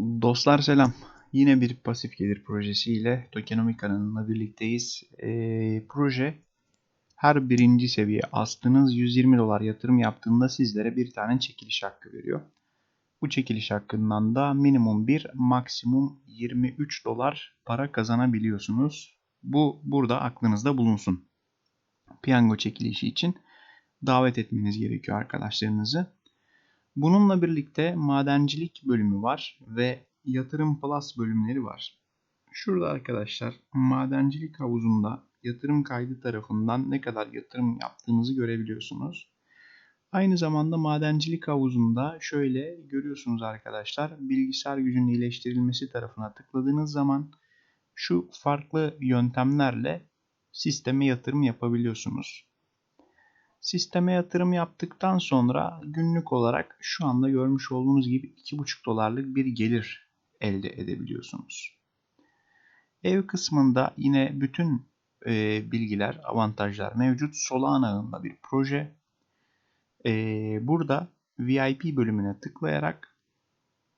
Dostlar selam. Yine bir pasif gelir projesiyle Tokenomic kanalında birlikteyiz. Ee, proje her birinci seviye astığınız 120 dolar yatırım yaptığında sizlere bir tane çekiliş hakkı veriyor. Bu çekiliş hakkından da minimum 1, maksimum 23 dolar para kazanabiliyorsunuz. Bu burada aklınızda bulunsun. Piyango çekilişi için davet etmeniz gerekiyor arkadaşlarınızı. Bununla birlikte madencilik bölümü var ve yatırım plus bölümleri var. Şurada arkadaşlar madencilik havuzunda yatırım kaydı tarafından ne kadar yatırım yaptığınızı görebiliyorsunuz. Aynı zamanda madencilik havuzunda şöyle görüyorsunuz arkadaşlar bilgisayar gücünün iyileştirilmesi tarafına tıkladığınız zaman şu farklı yöntemlerle sisteme yatırım yapabiliyorsunuz. Sisteme yatırım yaptıktan sonra günlük olarak şu anda görmüş olduğunuz gibi 2,5 dolarlık bir gelir elde edebiliyorsunuz. Ev kısmında yine bütün e, bilgiler, avantajlar mevcut. Solana ağında bir proje. E, burada VIP bölümüne tıklayarak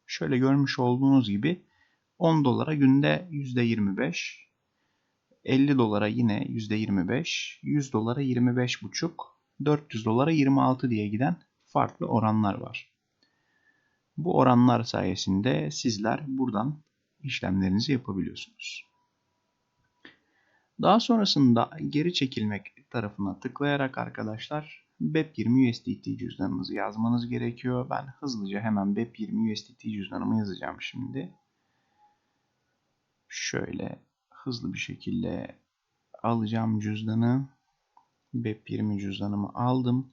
şöyle görmüş olduğunuz gibi 10 dolara günde %25, 50 dolara yine %25, 100 dolara 25,5, 400 dolara 26 diye giden farklı oranlar var. Bu oranlar sayesinde sizler buradan işlemlerinizi yapabiliyorsunuz. Daha sonrasında geri çekilmek tarafına tıklayarak arkadaşlar BEP20 USDT cüzdanınızı yazmanız gerekiyor. Ben hızlıca hemen BEP20 USDT cüzdanımı yazacağım şimdi. Şöyle hızlı bir şekilde alacağım cüzdanı. BEP20 cüzdanımı aldım.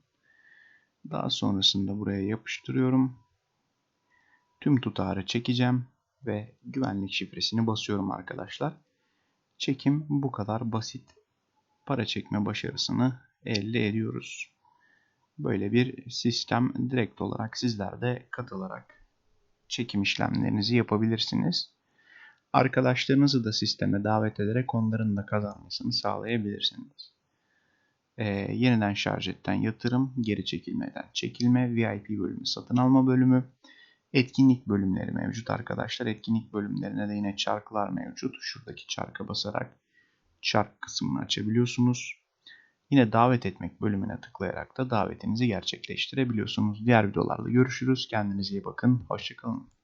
Daha sonrasında buraya yapıştırıyorum. Tüm tutarı çekeceğim ve güvenlik şifresini basıyorum arkadaşlar. Çekim bu kadar basit. Para çekme başarısını elde ediyoruz. Böyle bir sistem direkt olarak sizler de katılarak çekim işlemlerinizi yapabilirsiniz. Arkadaşlarınızı da sisteme davet ederek onların da kazanmasını sağlayabilirsiniz. Ee, yeniden şarj etten yatırım, geri çekilmeden çekilme, VIP bölümü, satın alma bölümü, etkinlik bölümleri mevcut arkadaşlar. Etkinlik bölümlerine de yine çarklar mevcut. Şuradaki çarka basarak çark kısmını açabiliyorsunuz. Yine davet etmek bölümüne tıklayarak da davetinizi gerçekleştirebiliyorsunuz. Diğer videolarda görüşürüz. Kendinize iyi bakın. Hoşçakalın.